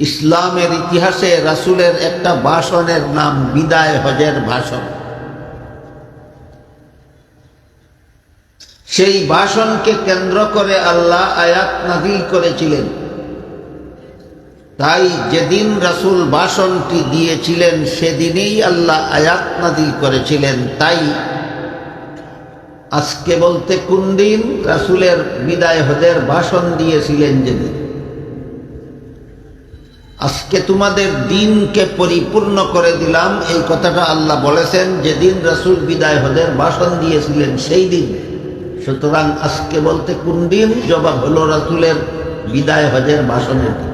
ইসলামের ইতিহাসে রাসূলের একটা ভাষণের নাম বিদায় হজের ভাষণ। সেই ভাষণকে কেন্দ্র করে আল্লাহ আয়াত নাজিল করেছিলেন। তাই যেদিন রাসূল ভাষণটি দিয়েছিলেন, সেদিনেই আল্লাহ আয়াত নাজিল করেছিলেন। তাই আজকে বলতে কোন দিন রাসূলের বিদায় হজের ভাষণ দিয়েছিলেন যেদিন? আজকে তোমাদের দিনকে পরিপূর্ণ করে দিলাম। এই কথাটা আল্লাহ বলেছেন, যেদিন রাসূল বিদায় হজের ভাষণ দিয়েছিলেন সেই দিন। সুতরাং আজকে বলতে কোন দিন? জবাব হলো রাসূলের বিদায় হজের ভাষণের দিন।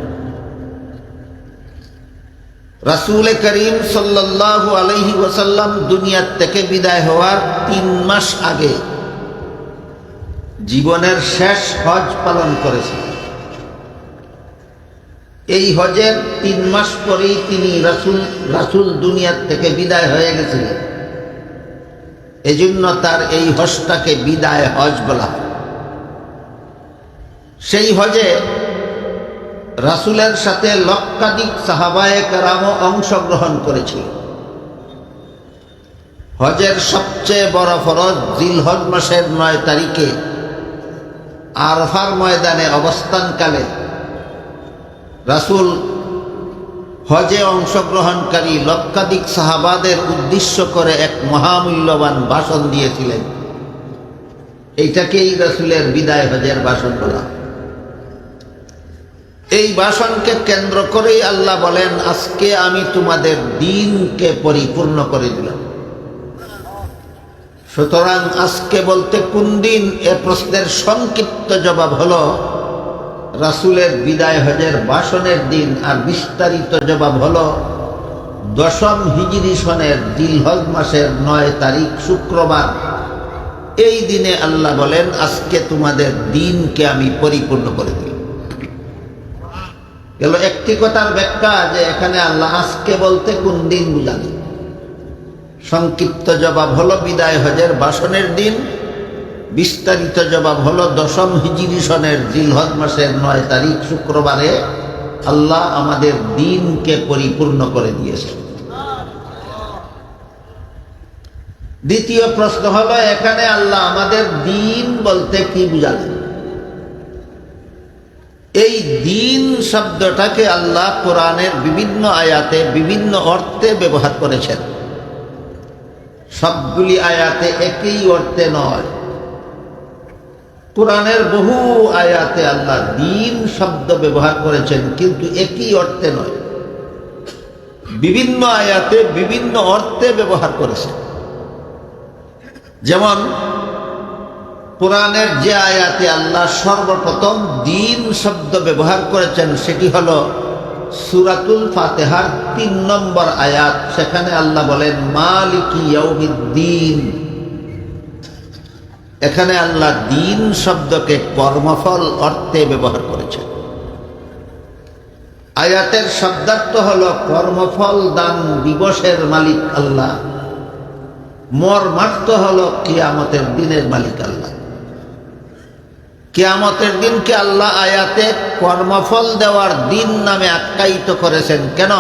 রাসূল করিম সাল্লাল্লাহু আলাইহি ওয়াসাল্লাম দুনিয়ার থেকে বিদায় হওয়ার তিন মাস আগে জীবনের শেষ হজ পালন করেছেন। এই হজের তিন মাস পরেই তিনি রাসূল রাসূল দুনিয়ার থেকে বিদায় হয়ে গেছিলেন। এজন্য তার এই হজটাকে বিদায় হজ বলা সেই হজে রাসূলের সাথে লক্ষাধিক সাহাবায়ে কারামও অংশগ্রহণ করেছিল। হজের সবচেয়ে বড় ফরজ জিলহজ মাসের নয় তারিখে আরফার ময়দানে অবস্থানকালে রাসূল হজে অংশগ্রহণকারী লক্ষাধিক সাহাবাদের উদ্দেশ্য করে এক মহামূল্যবান ভাষণ দিয়েছিলেন। এইটাকেই রাসুলের বিদায় হজের ভাষণ বলা। এই ভাষণকে কেন্দ্র করেই আল্লাহ বলেন, আজকে আমি তোমাদের দিনকে পরিপূর্ণ করে দিলাম। সুতরাং আজকে বলতে কোন দিন? এ প্রশ্নের সংক্ষিপ্ত জবাব হলো রাসূলের বিদায় হজের ভাষণের দিন আর বিস্তারিত জবাব হলো, দশম হিজরি সনের দিলহজ মাসের নয় তারিখ শুক্রবার। এই দিনে আল্লাহ বলেন, আজকে তোমাদের দিনকে আমি পরিপূর্ণ করে দিলাম। গেল একটি কথার ব্যাখ্যা যে এখানে আল্লাহ আজকে বলতে কোন দিন বুঝানি সংক্ষিপ্ত জবাব হলো, বিদায় হজের ভাষণের দিন বিস্তারিত জবাব হলো, দশম হিজিরি সনের জিলহজ মাসের নয় তারিখ শুক্রবারে আল্লাহ আমাদের দিনকে পরিপূর্ণ করে দিয়েছে দ্বিতীয় প্রশ্ন হলো, এখানে আল্লাহ আমাদের দিন বলতে কি বুঝালেন? এই দিন শব্দটাকে আল্লাহ কোরআনের বিভিন্ন আয়াতে, বিভিন্ন অর্থে ব্যবহার করেছেন। সবগুলি আয়াতে একই অর্থে নয়। কোরআনের বহু আয়াতে আল্লাহ দিন, শব্দ ব্যবহার করেছেন, কিন্তু একই অর্থে নয়। বিভিন্ন আয়াতে বিভিন্ন অর্থে ব্যবহার করেছেন। যেমন, কোরআনের যে আয়াতে আল্লাহ সর্বপ্রথম দিন, শব্দ ব্যবহার করেছেন, সেটি হল সুরাতুল ফাতেহার তিন নম্বর আয়াত। সেখানে আল্লাহ বলেন, মালিকি ইয়াউমিদ্দিন। এখানে আল্লাহ দিন শব্দকে কর্মফল অর্থে ব্যবহার করেছেন। আয়াতের শব্দার্থ হল কর্মফল দান দিবসের মালিক আল্লাহ। মর্মার্থ হল কিয়ামতের দিনের মালিক আল্লাহ। কেয়ামতের দিনকে আল্লাহ আয়াতে কর্মফল দেওয়ার দিন নামে আখ্যায়িত করেছেন। কেন?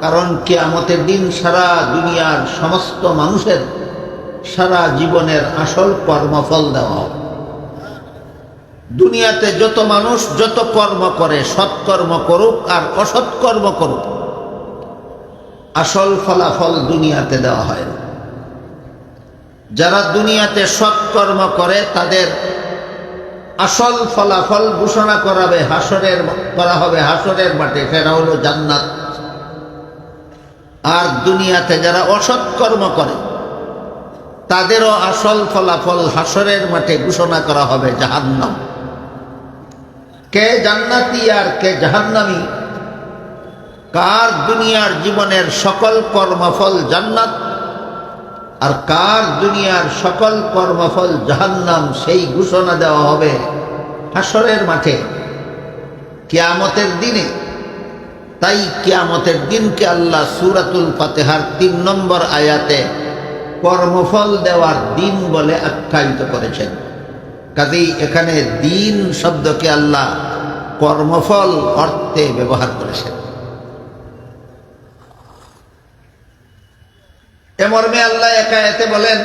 কারণ কেয়ামতের দিন সারা দুনিয়ার সমস্ত মানুষের সারা জীবনের আসল কর্মফল দেওয়া। দুনিয়াতে যত মানুষ যত কর্ম করে সৎকর্ম করুক আর অসৎকর্ম করুক, আসল ফলাফল দুনিয়াতে দেওয়া হয় যারা দুনিয়াতে সৎকর্ম করে, তাদের আসল ফলাফল ঘোষণা করাবে হাসরের করা হবে হাসরের মাঠে, সেটা হলো জান্নাত। আর দুনিয়াতে যারা অসৎকর্ম করে তাদেরও আসল ফলাফল হাসরের মাঠে ঘোষণা করা হবে জাহান্নাম। কে জান্নাতি আর কে জাহান্নামি? কার দুনিয়ার জীবনের সকল কর্মফল জান্নাত? আর কার দুনিয়ার সকল কর্মফল জাহান্নাম? সেই ঘোষণা দেওয়া হবে হাসরের মাঠে। কেয়ামতের দিনে। তাই কেয়ামতের দিনকে আল্লাহ সুরাতুল ফাতেহার তিন নম্বর আয়াতে কর্মফল দেওয়ার দিন বলে আখ্যায়িত করেছেন কাজেই এখানে দিন শব্দকে আল্লাহ কর্মফল অর্থে ব্যবহার করেছেন এ মর্মে আল্লাহ একায়েতে বলেন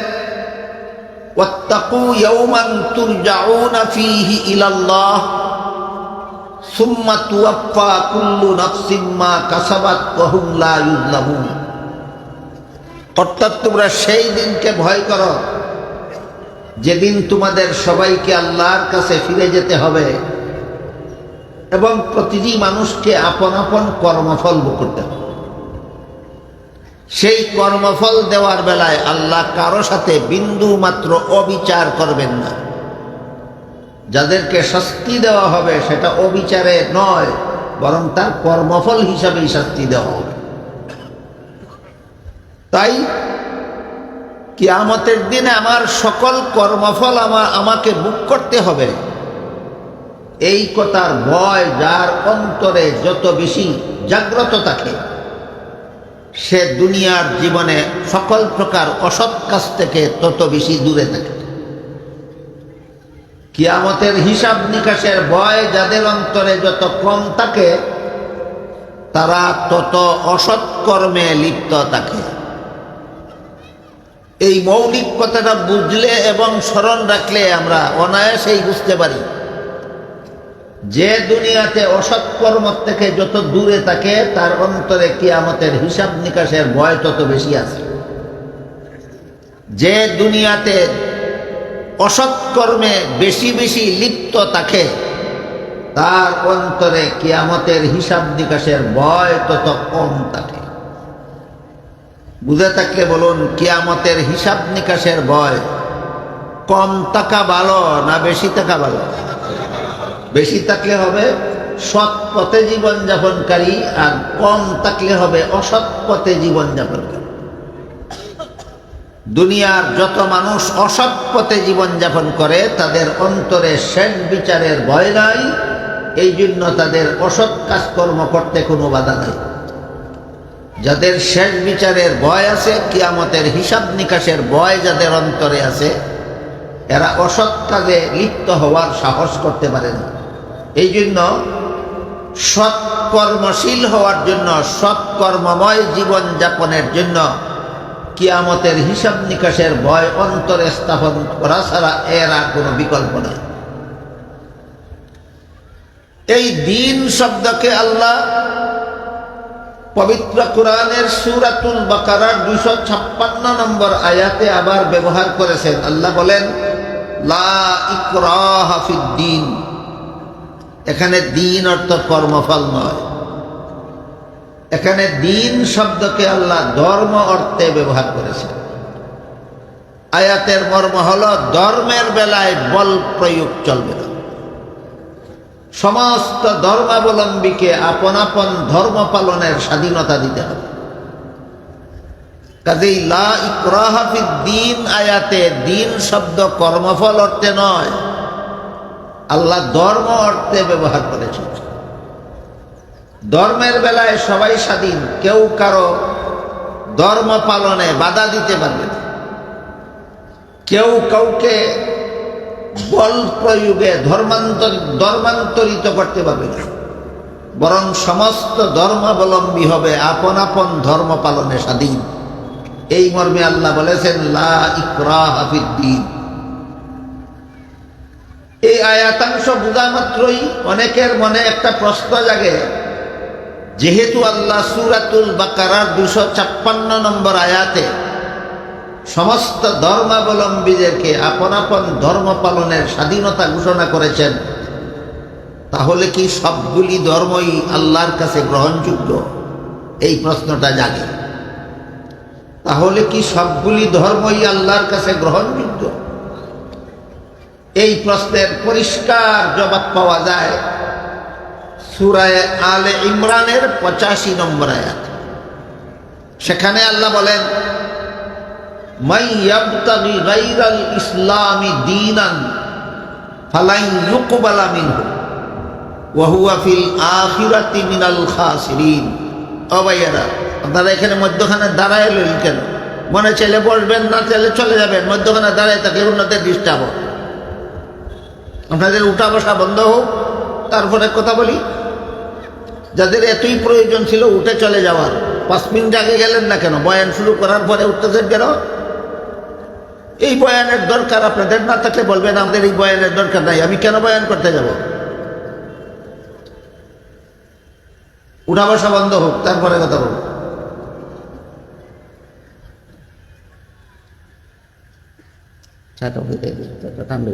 واتقوا يوما ترجعون فيه إلى الله ثم توفى كل نفس ما كسبت وهم لا يظلمون অর্থাৎ তোমরা সেই দিনকে ভয় করো। যেদিন তোমাদের সবাইকে আল্লাহর কাছে ফিরে যেতে হবে এবং প্রতিটি মানুষকে আপন আপন কর্মফল করতে হবে। সেই কর্মফল দেওয়ার বেলায় আল্লাহ কারও সাথে বিন্দু মাত্র অবিচার করবেন না। যাদেরকে শাস্তি দেওয়া হবে সেটা অবিচারে নয়, বরং তার কর্মফল হিসাবেই শাস্তি দেওয়া হবে। তাই কিয়ামতের দিনে আমার সকল কর্মফল আমার আমাকে বুক করতে হবে। এই কথার ভয় যার অন্তরে যত বেশি জাগ্রত থাকে, সে দুনিয়ার জীবনে সকল প্রকার অসৎ কাজ থেকে তত বেশি দূরে থাকে। কিয়ামতের হিসাব নিকাশের ভয় যাদের অন্তরে যত কম থাকে, তারা তত অসৎ কর্মে লিপ্ত থাকে। এই মৌলিক কথাটা বুঝলে এবং স্মরণ রাখলে আমরা অনায়াসেই বুঝতে পারি। যে দুনিয়াতে অসৎ কর্ম থেকে যত দূরে থাকে, তার অন্তরে কি কিয়ামতের হিসাব নিকাশের ভয় তত বেশি আছে। যে দুনিয়াতে অসৎ কর্মে বেশি বেশি লিপ্ত থাকে, তার অন্তরে কিয়ামতের হিসাব নিকাশের ভয় তত কম থাকে। বুঝে থাকলে বলুন, কিয়ামতের হিসাব নিকাশের ভয়। কম টাকা ভালো না বেশি টাকা ভালো? বেশি থাকলে হবে সৎ পথে জীবনযাপনকারী আর কম থাকলে হবে অসৎ পথে জীবনযাপনকারী। দুনিয়ার যত মানুষ অসৎ পথে জীবনযাপন করে, তাদের অন্তরে শেষ বিচারের ভয় নাই এই জন্য তাদের অসৎ কাজকর্ম করতে কোনো বাধা নাই। যাদের শেষ বিচারের ভয় আছে, কিয়ামতের হিসাব নিকাশের ভয় যাদের অন্তরে আছে, এরা অসৎ কাজে লিপ্ত হওয়ার সাহস করতে পারে না। এই জন্য সৎ কর্মশীল হওয়ার জন্য, সৎ কর্মময় জীবন যাপনের জন্য কিয়ামতের হিসাব নিকাশের ভয় অন্তরে স্থাপন করা ছাড়া এর আর কোনো বিকল্প নেই। এই দিন শব্দকে আল্লাহ পবিত্র কোরআনের সুরাতুল বাকারার দুইশো ছাপ্পান্ন নম্বর আয়াতে আবার ব্যবহার করেছেন। আল্লাহ বলেন, লা ইকরাহা ফিদ্দিন এখানে দিন অর্থ কর্মফল নয়। এখানে দিন শব্দকে আল্লাহ ধর্ম অর্থে ব্যবহার করেছেন। আয়াতের মর্ম হল, ধর্মের বেলায় বল প্রয়োগ চলবে না। সমস্ত ধর্মাবলম্বীকে আপন আপন ধর্ম পালনের স্বাধীনতা দিতে হবে। কাজেই লা দিন আয়াতে দিন শব্দ কর্মফল অর্থে নয়, আল্লাহ ধর্ম অর্থে ব্যবহার করেছে ধর্মের বেলায় সবাই স্বাধীন, কেউ কারও ধর্ম পালনে বাধা দিতে পারবে কেউ কাউকে বল প্রয়োগে ধর্মান্তর, ধর্মান্তরিত করতে পারবে না। বরং সমস্ত ধর্মাবলম্বী হবে আপন আপন ধর্ম পালনে স্বাধীন। এই মর্মে আল্লাহ বলেছেন, লা ইকরা এই আয়াতাংশ বোঝা মাত্রই অনেকের মনে একটা প্রশ্ন জাগে। যেহেতু আল্লাহ সুরাতুল বাকারার দুশো ছাপ্পান্ন নম্বর আয়াতে সমস্ত ধর্মাবলম্বীদেরকে আপন আপন ধর্ম পালনের স্বাধীনতা ঘোষণা করেছেন, তাহলে কি সবগুলি ধর্মই আল্লাহর কাছে গ্রহণযোগ্য? এই প্রশ্নটা জাগে। তাহলে কি সবগুলি ধর্মই আল্লাহর কাছে গ্রহণযোগ্য? এই প্রশ্নের পরিষ্কার জবাব পাওয়া যায় সুরায় আলে ইমরানের পঁচাশি নম্বর আয়াত। সেখানে আল্লাহ বলেন আপনারা এখানে দাঁড়ায় কেন? মনে চাইলে বসবেন না চাইলে চলে যাবেন। মধ্যখানে দাঁড়ায় থাকলে উন্নতের ডিস্টার্ব আপনাদের উঠা বসা বন্ধ হোক, তারপরে কথা বলি। যাদের এতই প্রয়োজন ছিল উঠে চলে যাওয়ার। পাঁচ মিনিট আগে গেলেন না কেন? বয়ান শুরু করার পরে উঠতেছেন কেন? এই বয়ানের দরকার আপনাদের না থাকলে বলবেন, আমাদের এই বয়ানের দরকার নাই, আমি কেন বয়ান করতে যাব? উঠা বসা বন্ধ হোক, তারপরে কথা বলব। চাটা হয়ে গেছে চাটা ঠান্ডা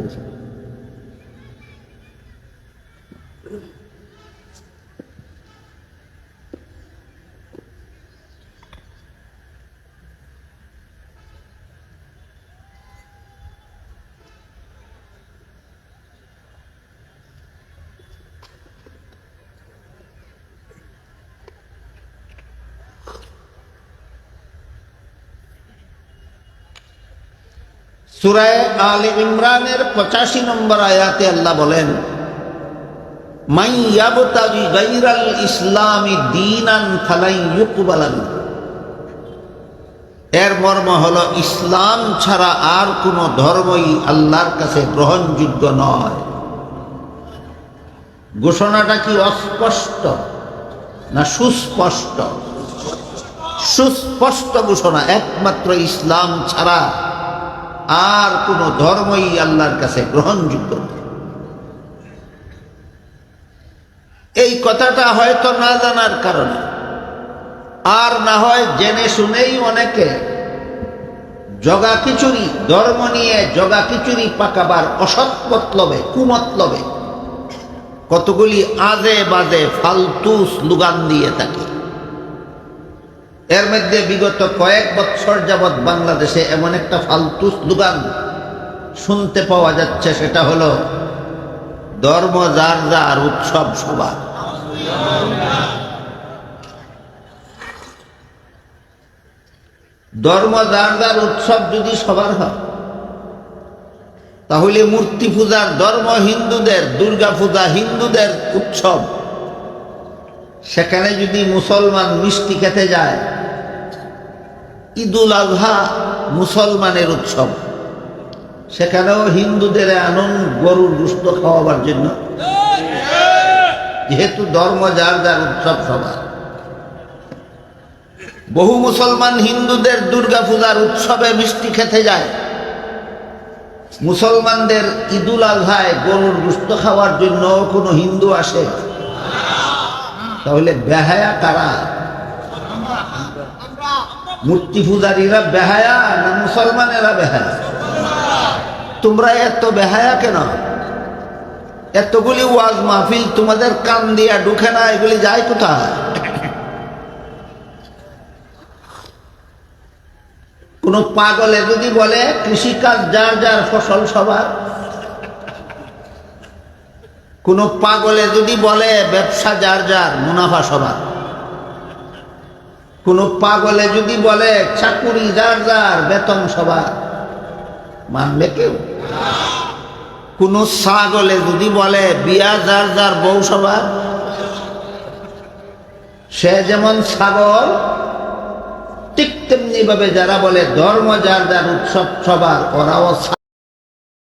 সুরায় আল ইমরানের পঁচাশি নম্বর আয়াতে আল্লাহ বলেন ইসলামি দীনান। এর মর্ম হল, ইসলাম ছাড়া আর কোনো ধর্মই আল্লাহর কাছে গ্রহণযোগ্য নয় ঘোষণাটা কি অস্পষ্ট না সুস্পষ্ট সুস্পষ্ট ঘোষণা, একমাত্র ইসলাম ছাড়া আর কোনো ধর্মই আল্লাহর কাছে গ্রহণযোগ্য এই কথাটা হয়তো না জানার কারণে, আর না হয় জেনে শুনেই অনেকে জগা খিচুড়ি, ধর্ম নিয়ে জগা খিচুড়ি পাকাবার অসৎ মতলবে কুমতলবে কতগুলি আজে বাজে ফালতু স্লোগান দিয়ে থাকে। এর মধ্যে বিগত কয়েক বছর যাবৎ বাংলাদেশে এমন একটা ফালতু স্লোগান শুনতে পাওয়া যাচ্ছে, সেটা হলো, ধর্ম যার যার উৎসব সবার। ধর্ম যার যার উৎসব যদি সবার হয়, তাহলে মূর্তি পূজার ধর্ম হিন্দুদের, দুর্গা পূজা হিন্দুদের উৎসব। সেখানে যদি মুসলমান মিষ্টি খেতে যায় ঈদুল আজহা মুসলমানের উৎসব। সেখানেও হিন্দুদের আনন্দ গরুর গুস্ত খাওয়াবার জন্য। যেহেতু ধর্ম যার যার উৎসব সবার। বহু মুসলমান হিন্দুদের দুর্গা পূজার উৎসবে মিষ্টি খেতে যায়। মুসলমানদের ঈদুল আজহায় গরুর গুস্ত খাওয়ার জন্য কোনো হিন্দু আসে? তাহলে বেহায়া কারা? মূর্তি পূজারীরা বেহায়া না মুসলমানেরা বেহায়া? তোমরা এত বেহায়া কেন? এতগুলি ওয়াজ মাহফিল তোমাদের কান দিয়া ঢুকে না, এগুলি যায় কোথায়? কোন পাগলে যদি বলে, কৃষিকাজ যার যার ফসল সবার। কোন পাগলে যদি বলে, ব্যবসা যার যার, মুনাফা সবার। কোন পাগলে যদি বলে, চাকুরি যার যার, বেতন সবার। মানবে কেউ? কোন ছাগলে যদি বলে, বিয়া যার যার, বউ সবার। সে যেমন ছাগল, ঠিক তেমনি ভাবে যারা বলে, ধর্ম যার যার, উৎসব সবার, ওরাও